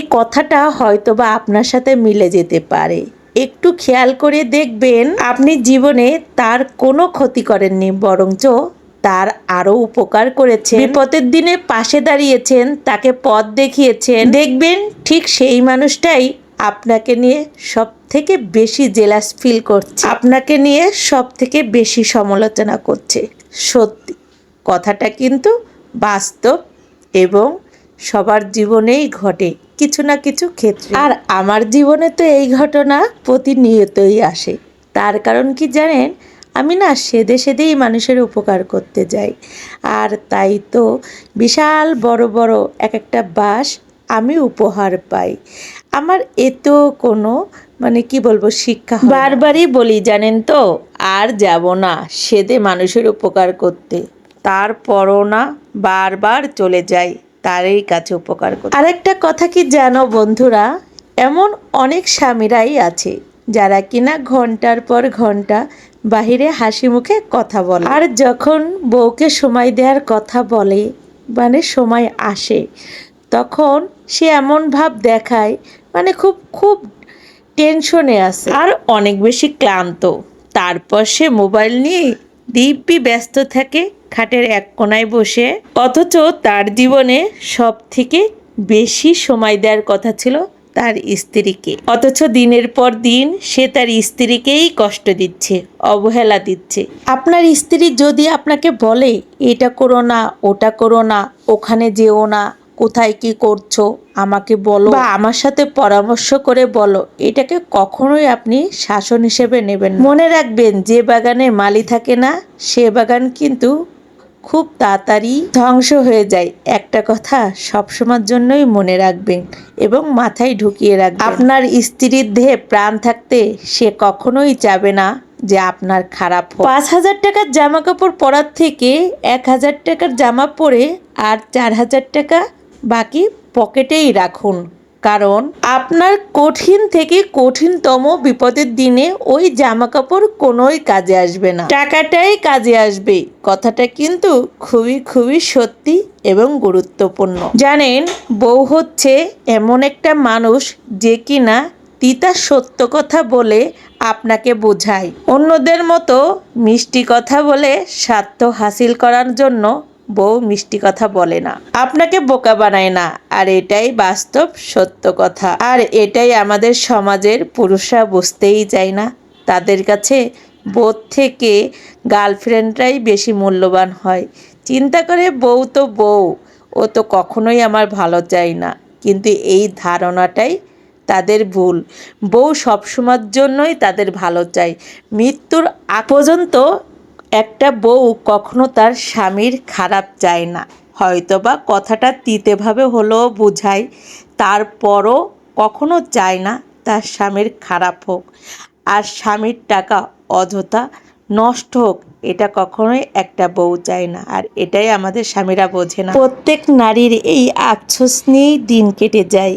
এই কথাটা হয়তোবা আপনার সাথে মিলে যেতে পারে। একটু খেয়াল করে দেখবেন, আপনি জীবনে তার কোনো ক্ষতি করেননি, বরঞ্চ তার আরও উপকার করেছেন। বিপদের দিনে পাশে দাঁড়িয়েছেন, তাকে পথ দেখিয়েছেন। দেখবেন ঠিক সেই মানুষটাই আপনাকে নিয়ে সব থেকে বেশি জেলাস ফিল করছে। আপনাকে নিয়ে সব থেকে বেশি সমালোচনা করছে। সত্যি, কথাটা কিন্তু বাস্তব এবং সবার জীবনেই ঘটে। কিছু না কিছু ক্ষেত্রে। আর আমার জীবনে তো এই ঘটনা প্রতিনিয়তই আসে। তার কারণ কি জানেন? আমি না সেদে সেদেই মানুষের উপকার করতে যাই। আর তাই তো বিশাল বড় বড় এক একটা বাস আমি উপহার পাই। আমার এতো কোনো মানে কি বলব শিক্ষা বারবারই বলি জানেন তো আর যাব না সেদে মানুষের উপকার করতে। তারপরও না বারবার চলে যাই। তারই কাছে উপকার করে আরেকটা কথা কি জানো বন্ধুরা? এমন অনেক স্বামীরাই আছে, যারা কিনা ঘণ্টার পর ঘণ্টা বাহিরে হাসি মুখে কথা বলে। আর যখন বউকে সময় দেওয়ার কথা বলে মানে সময় আসে, তখন সে এমন ভাব দেখায় মানে খুব খুব টেনশনে আছে। আর অনেক বেশি ক্লান্ত। তারপর সে মোবাইল নিয়ে দিব্যি ব্যস্ত থাকে খাটের এক কোনায় বসে। অথচ তার জীবনে সব থেকে বেশি সময় দেওয়ার কথা ছিল তার স্ত্রীকে। অথচ দিনের পর দিন সে তার স্ত্রীকেই কষ্ট দিচ্ছে, অবহেলা দিচ্ছে। আপনার স্ত্রী যদি আপনাকে বলে, এটা করো না, ওটা করো না, ওখানে যেও না কোথায় কি করছ? আমাকে বলো। বা আমার সাথে পরামর্শ করে বলো। এটাকে কখনোই আপনি শাসন হিসেবে নেবেন মনে রাখবেন যে বাগানে মালি থাকে না সে বাগান কিন্তু খুব তাড়াতাড়ি ধ্বংস হয়ে যায়। একটা কথা সবসময়ের জন্যই মনে রাখবেন এবং মাথায় ঢুকিয়ে রাখবেন। আপনার স্ত্রীর দেহে প্রাণ থাকতে সে কখনোই চাবে না যে আপনার খারাপ হোক। পাঁচ হাজার টাকার জামা কাপড় পরার থেকে এক হাজার টাকার জামা পরে আর চার হাজার টাকা বাকি পকেটেই রাখুন, কারণ আপনার কঠিন থেকে কঠিনতম বিপদের দিনে ওই জামা কাপড় কোনোই কাজে আসবে না। টাকাটাই কাজে আসবে। কথাটা কিন্তু খুবই খুবই সত্যি এবং গুরুত্বপূর্ণ। জানেন, বউ হচ্ছে এমন একটা মানুষ যে কিনা তিতা সত্য কথা বলে আপনাকে বোঝায়। অন্যদের মতো মিষ্টি কথা বলে স্বার্থ হাসিল করার জন্য বউ মিষ্টি কথা বলে না। আপনাকে বোকা বানায় না, আর এটাই বাস্তব সত্য কথা। আর এটাই আমাদের সমাজের পুরুষরা বুঝতেই চায় না। তাদের কাছে বোধ থেকে গার্লফ্রেন্ডরাই বেশি মূল্যবান হয়। চিন্তা করে বউ তো বউ, ও তো কখনোই আমার ভালো চায় না। কিন্তু এই ধারণাটাই তাদের ভুল। বউ সবসময়ের জন্যই তাদের ভালো চায়। মৃত্যুর আগ পর্যন্ত একটা বউ কখনো তার স্বামীর খারাপ চায় না। হয়তোবা কথাটা তিতেভাবে হলেও বোঝায় তারপরও কখনো চায় না তার স্বামীর খারাপ হোক। আর স্বামীর টাকা অযথা নষ্ট হোক, এটা কখনোই একটা বউ চায় না। আর এটাই আমাদের স্বামীরা বোঝে না। প্রত্যেক নারীর এই আফসোস নিয়েই দিন কেটে যায়।